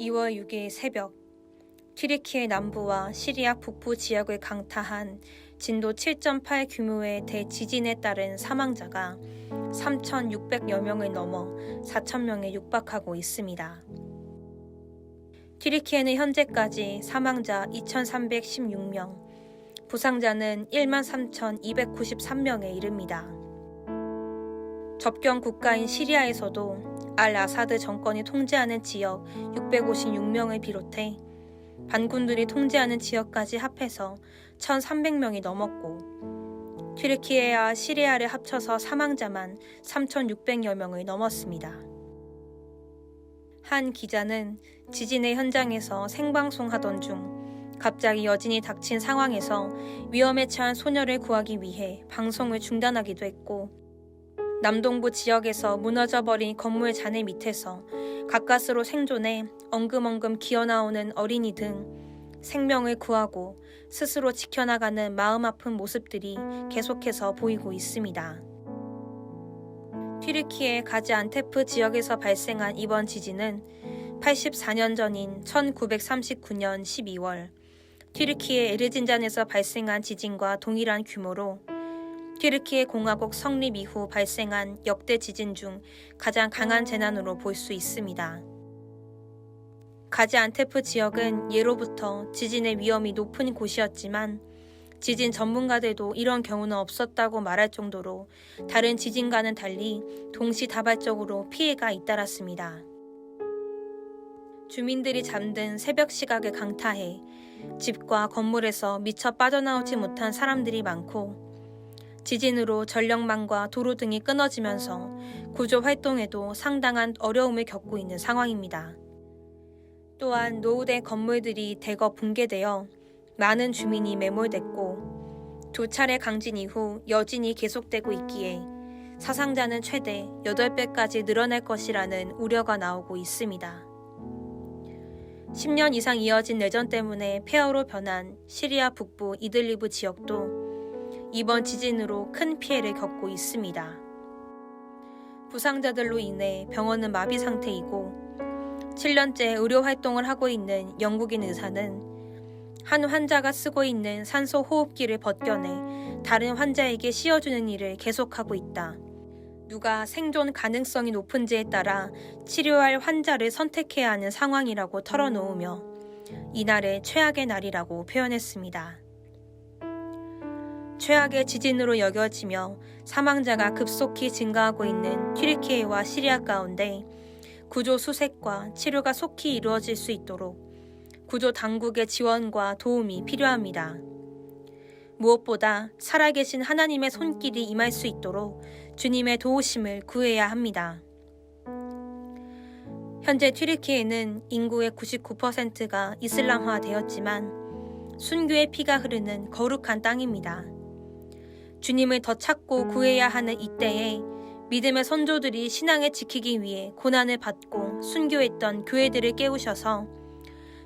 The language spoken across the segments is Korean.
2월 6일 새벽 튀르키예 남부와 시리아 북부 지역을 강타한 진도 7.8 규모의 대지진에 따른 사망자가 3,600여 명을 넘어 4,000명에 육박하고 있습니다. 튀르키예는 현재까지 사망자 2,316명, 부상자는 13,293명에 이릅니다. 접경 국가인 시리아에서도 알 아사드 정권이 통제하는 지역 656명을 비롯해 반군들이 통제하는 지역까지 합해서 1,300명이 넘었고 튀르키예와 시리아를 합쳐서 사망자만 3,600여 명을 넘었습니다. 한 기자는 지진의 현장에서 생방송하던 중 갑자기 여진이 닥친 상황에서 위험에 처한 소녀를 구하기 위해 방송을 중단하기도 했고 남동부 지역에서 무너져 버린 건물 잔해 밑에서 가까스로 생존해 엉금엉금 기어나오는 어린이 등 생명을 구하고 스스로 지켜나가는 마음 아픈 모습들이 계속해서 보이고 있습니다. 튀르키예 가지안테프 지역에서 발생한 이번 지진은 84년 전인 1939년 12월 튀르키예 에르진잔에서 발생한 지진과 동일한 규모로 튀르키예 공화국 성립 이후 발생한 역대 지진 중 가장 강한 재난으로 볼 수 있습니다. 가지안테프 지역은 예로부터 지진의 위험이 높은 곳이었지만 지진 전문가들도 이런 경우는 없었다고 말할 정도로 다른 지진과는 달리 동시다발적으로 피해가 잇따랐습니다. 주민들이 잠든 새벽 시각을 강타해 집과 건물에서 미처 빠져나오지 못한 사람들이 많고 지진으로 전력망과 도로 등이 끊어지면서 구조 활동에도 상당한 어려움을 겪고 있는 상황입니다. 또한 노후된 건물들이 대거 붕괴되어 많은 주민이 매몰됐고 두 차례 강진 이후 여진이 계속되고 있기에 사상자는 최대 8배까지 늘어날 것이라는 우려가 나오고 있습니다. 10년 이상 이어진 내전 때문에 폐허로 변한 시리아 북부 이들리브 지역도 이번 지진으로 큰 피해를 겪고 있습니다. 부상자들로 인해 병원은 마비 상태이고 7년째 의료 활동을 하고 있는 영국인 의사는 한 환자가 쓰고 있는 산소 호흡기를 벗겨내 다른 환자에게 씌워주는 일을 계속하고 있다. 누가 생존 가능성이 높은지에 따라 치료할 환자를 선택해야 하는 상황이라고 털어놓으며 이날의 최악의 날이라고 표현했습니다. 최악의 지진으로 여겨지며 사망자가 급속히 증가하고 있는 튀르키예와 시리아 가운데 구조 수색과 치료가 속히 이루어질 수 있도록 구조 당국의 지원과 도움이 필요합니다. 무엇보다 살아계신 하나님의 손길이 임할 수 있도록 주님의 도우심을 구해야 합니다. 현재 튀르키예는 인구의 99%가 이슬람화 되었지만 순교의 피가 흐르는 거룩한 땅입니다. 주님을 더 찾고 구해야 하는 이때에 믿음의 선조들이 신앙을 지키기 위해 고난을 받고 순교했던 교회들을 깨우셔서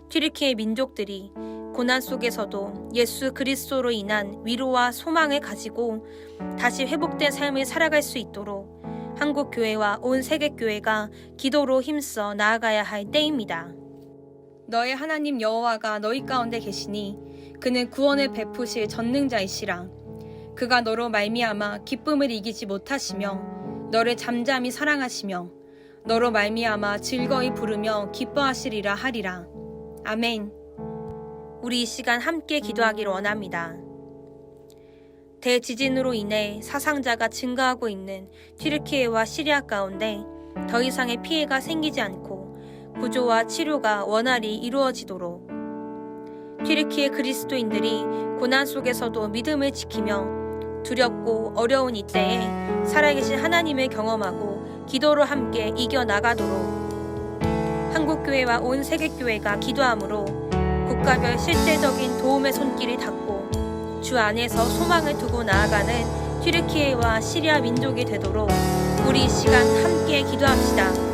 튀르키의 민족들이 고난 속에서도 예수 그리스도로 인한 위로와 소망을 가지고 다시 회복된 삶을 살아갈 수 있도록 한국 교회와 온 세계 교회가 기도로 힘써 나아가야 할 때입니다. 너의 하나님 여호와가 너희 가운데 계시니 그는 구원을 베푸실 전능자이시라. 그가 너로 말미암아 기쁨을 이기지 못하시며 너를 잠잠히 사랑하시며 너로 말미암아 즐거이 부르며 기뻐하시리라 하리라. 아멘. 우리 이 시간 함께 기도하기를 원합니다. 대지진으로 인해 사상자가 증가하고 있는 튀르키예와 시리아 가운데 더 이상의 피해가 생기지 않고 구조와 치료가 원활히 이루어지도록 튀르키예 그리스도인들이 고난 속에서도 믿음을 지키며 두렵고 어려운 이때에 살아계신 하나님을 경험하고 기도로 함께 이겨나가도록 한국교회와 온 세계교회가 기도함으로 국가별 실제적인 도움의 손길이 닿고 주 안에서 소망을 두고 나아가는 튀르키예와 시리아 민족이 되도록 우리 이 시간 함께 기도합시다.